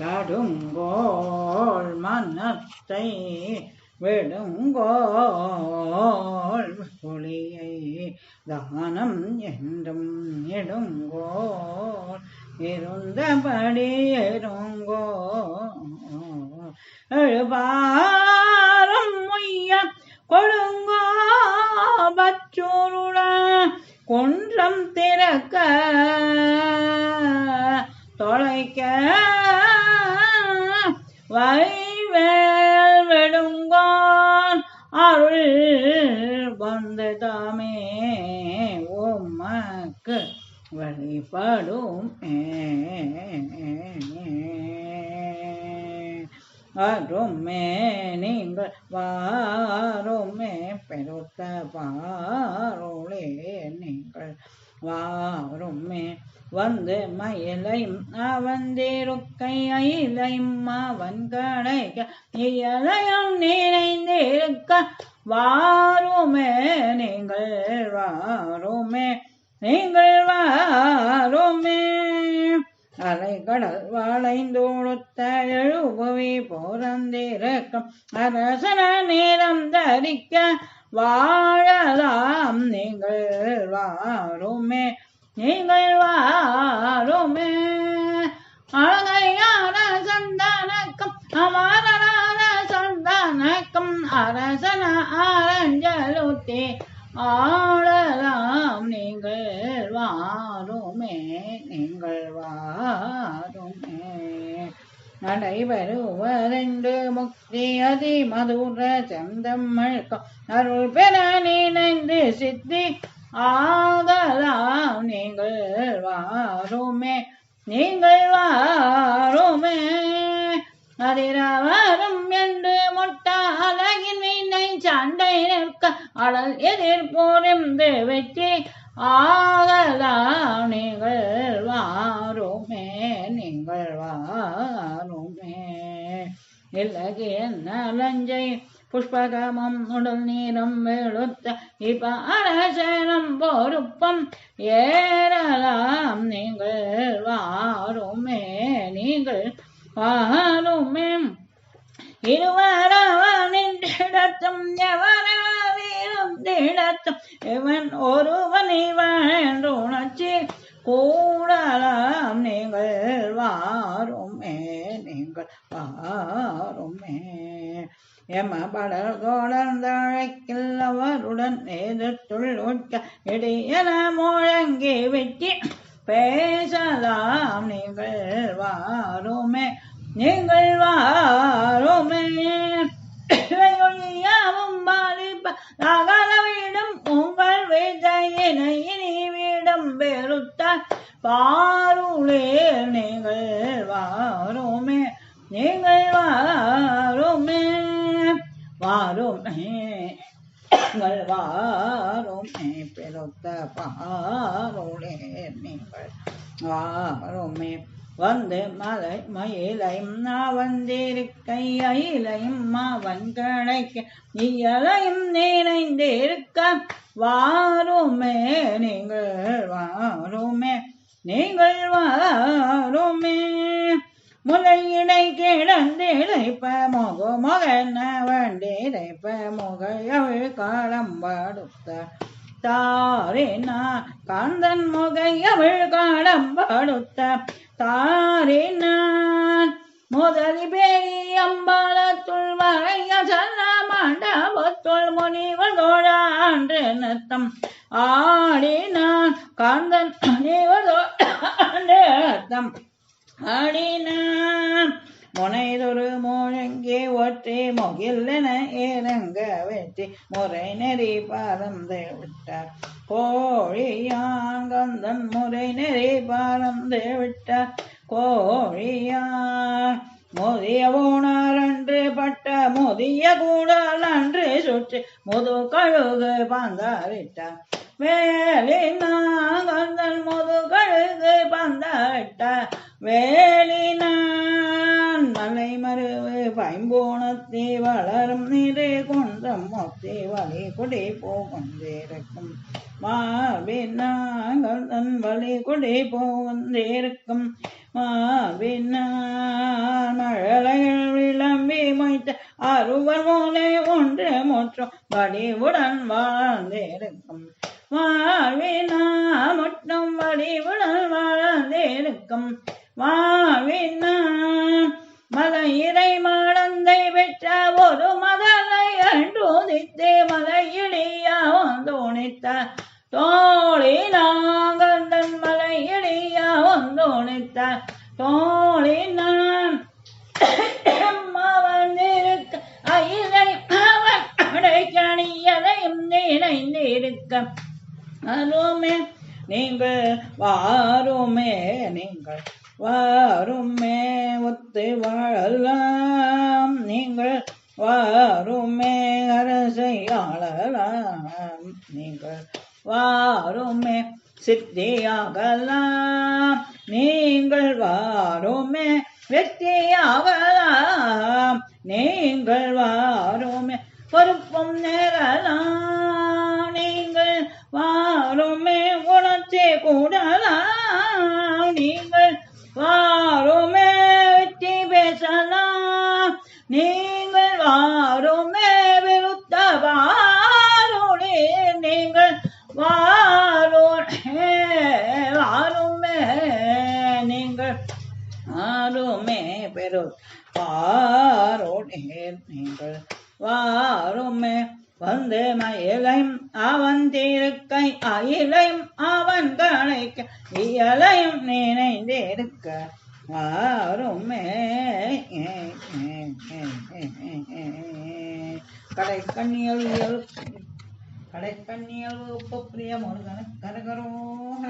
தடுங்கோள் மனத்தை விடுங்கோள் புலியை தானம் என்றும் எடுங்கோள் இருந்தபடி இருங்கோ எழுபாரம் முய்ய கொழுங்கோ பச்சோருட கொன்றம் திறக்க தொலைக்க வழிபடும். அருமே நீங்கள் வாருமே பெருத்த பாருளே நீங்கள் வாருமே வந்து மயிலையும் அவந்திருக்கை அயிலையும் அவன் கடைக்க இயலையும் நிறைந்திருக்க வாருமே நீங்கள் வாருமே. நீங்கள் வாருமே. அலைகடல் வளைந்தோடுத்த எழுபவி போரந்திருக்கும். அரசன நேரம் தரிக்க வாழலாம். நீங்கள் வாருமே. நீங்கள் வாருமே. அழகையான சந்தானக்கம் அமரனான சந்தானக்கம் அரசன ஆரஞ்சலுத்தே ஆளலாம் நீங்கள் வாருமே நீங்கள் வாருமே. நடைபெறுவரெண்டு முக்தி அதி மதுர சந்தம் அருள் பெற நினைந்து சித்தி ஆகலாம் நீங்கள் வாருமே நீங்கள் வாருமே. அதிரவரும் என்று முட்டை சண்டை நிற்க அழல் எதிர்போரும் வெற்றி ஆகலாம். நீங்கள் வாருமே நீங்கள் வாருமே. இலகிய நலஞ்சை புஷ்பகமம் உடல் நீரம் வெளுத்த இப்ப அரசனம் பொறுப்பம் ஏறலாம். நீங்கள் வாருமே நீங்கள் வாருமே. இருவரவ திடத்தும் இருவரவனிடத்தும் எவரவிருந்திடத்தும் இவன் ஒருவனை வாழ்ந்து உணர்ச்சி கூடலாம். நீங்கள் வாருமே நீங்கள் வாருமே. எம படல் கோடந்தழைக்கில் அவருடன் எதிர்த்துள் உட்க இடையன முழங்கி வெட்டி பேசலாம். நீங்கள் வாருமே நீங்கள் வாருமே. வாருமே வாருமே நீங்கள் வாருமே பெருத்த பாருளே நீங்கள் வாருமே. வந்து மலை மயிலையும் வந்திருக்கை அயிலையும் அவன் இயலையும் நிறைந்திருக்க வாருமே நீங்கள் வாருமே நீங்கள் வாருமே முலையிடை கிடந்தேழைப்ப மோகோ மகன வண்டிழைப்ப முகையவள் காலம் படுத்த தாரினா காந்தன் முகையவள் காலம் படுத்த தாரினான் முதலி பேரி அம்பாலத்துள் வரைய சல்ல மண்டபத்துள் முனிவர் தோழான்று நத்தம் ஆடினான் காந்தன் முனிவர் தோழான்று நத்தம் ஆடினான். முனைதொரு முழங்கி ஒற்றி முகில்லென இறங்க வெற்றி முறை நெறி பறந்து விட்டார். கோழியாங்கந்தன் முறை நெறி பறந்து விட்டார். கோழியான் முதிய போனார் பட்ட முதிய கூடால் அன்று சுற்றி முது கழுகு பந்தாவிட்டார் வேலினான் முது கழுகு பந்தாவிட்டார் வேலினான் மலை மருவு பைம்போனத்தி வளரும் நிறை குன்றம் மொத்தி வழி குடி போகும் இருக்கும் மார்பினாங்கள் தன் வழி குடி போந்திருக்கும். மாவினான் மழலைகள் விளம்பி மொய்த்த அறுவர் மூலை ஒன்று முற்றும் வடிவுடன் வாழ்ந்திருக்கும். வாழ்வினா முட்டும் வடிவுடன் வாழ்ந்திருக்கும். வாழ்வினான் தோணித்த தோழி நான் இருக்க அயிலை அவன் அடைக்கணியதையும் நினைந்திருக்க அருமே நீங்கள் வாருமே நீங்கள் வாருமே ஒத்து வாழலாம். நீங்கள் வாருமே அரசையாளலாம் நீங்கள் வாருமே சித்தியாகலாம். நீங்கள் வாருமே வெற்றியாவலாம் நீங்கள் வாருமே பொறுப்பும் நேரலாம். நீங்கள் வாருமே உணர்ச்சி கூட வாருமே. வந்து மயிலையும் அவன் தீருக்கை அயிலையும் அவன் கணைக்க இயலையும் நினைந்திருக்க. வாருமே. கடை கண்ணியல் கடை கண்ணியல் உப்பு பிரிய முருகன கரகரோக.